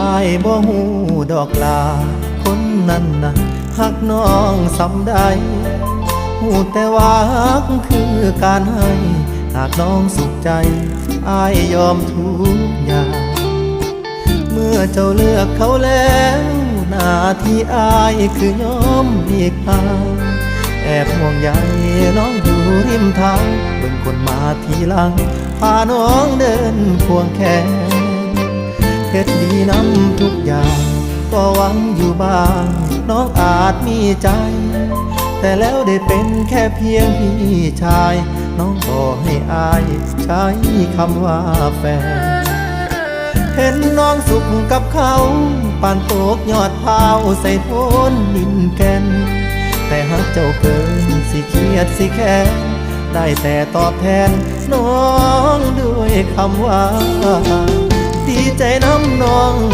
อายบ่หูดอกลา คนนั้นนะหักน้องสำใดหูแต่ว่าหักคือการให้ หากน้องสุขใจ อายยอมทุกอย่างเมื่อเจ้าเลือกเขาแล้ว หน้าที่อายคือยอมหลีกทางแอบห่วงใยน้องอยู่ริมทาง เบิ่งคนมาทีหลังพาน้องเดินควงแขน น้ำทุกอย่าง ก็หวังอยู่บ้าง น้องอาจมีใจ แต่แล้วได้เป็นแค่เพียงพี่ชาย น้องก็ให้อายใช้คำว่าแฟน เห็นน้องสุขกับเขาปานโตกยอดพาวใส่โทนนินแกนแต่หากเจ้าเกินสิเครียดสิแค้นได้แต่ตอบแทนน้องด้วยคำว่า ใจน้ำนอง